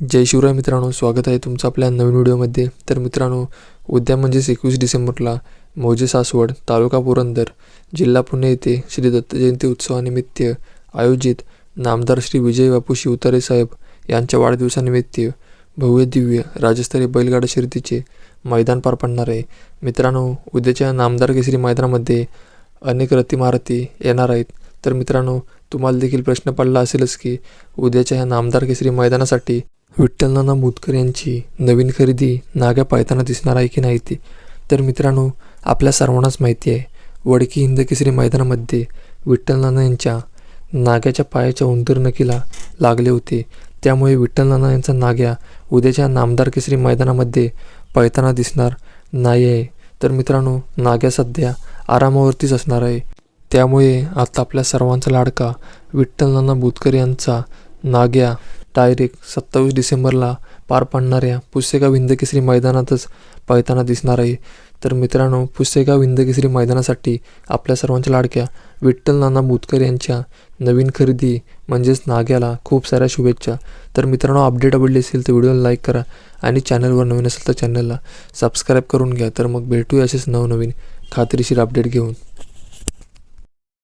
जय शिवराय मित्रांनो स्वागत आहे तुमचं आपल्या नवीन व्हिडिओमध्ये. तर मित्रांनो उद्या म्हणजेच एकवीस डिसेंबरला मौजे सासवड तालुका पुरंदर जिल्हा पुणे येथे श्री दत्त जयंती उत्सवानिमित्त आयोजित नामदार श्री विजय बापू शिवतारे साहेब यांच्या वाढदिवसानिमित्त भव्य दिव्य राज्यस्तरीय बैलगाडा शर्यतीचे मैदान पार पडणार आहे. मित्रांनो उद्याच्या नामदार केसरी मैदानामध्ये अनेक रतिमारती येणार आहेत. तर मित्रांनो तुम्हाला देखील प्रश्न पडला असेलच की उद्याच्या ह्या नामदार केसरी मैदानासाठी विठ्ठलनाना मुतकर यांची नवीन खरेदी नाग्या पायताना दिसणार आहे की नाही ती? तर मित्रांनो आपल्या सर्वांनाच माहिती आहे. वडकी हिंद केसरी मैदानामध्ये विठ्ठलनाना यांच्या नाग्याच्या पायाच्या उंदरनकीला लागले होते. त्यामुळे विठ्ठलनाना यांचा नाग्या उद्याच्या नामदार केसरी मैदानामध्ये पळताना दिसणार नाही आहे. तर मित्रांनो नाग्या सध्या आरामावरतीच असणार आहे. त्यामुळे आता आपल्या सर्वांचा लाडका विठ्ठलनाना बुतकर यांचा नाग्या डायरेक्ट सत्तावीस डिसेंबरला पार पडणाऱ्या पुसेगाव हिंदकेसरी मैदानातच पळताना दिसणार आहे. तर मित्रांनो पुसेगाव हिंदकेसरी मैदानासाठी आपल्या सर्वांच्या लाडक्या विठ्ठल नाना बुतकर यांच्या नवीन खरेदी म्हणजेच नाग्याला खूप साऱ्या शुभेच्छा. तर मित्रांनो अपडेट आवडली असेल तर व्हिडिओला लाईक करा आणि चॅनलवर नवीन असेल तर चॅनलला सबस्क्राईब करून घ्या. तर मग भेटूया असेच नवनवीन खात्रीशीर अपडेट घेऊन.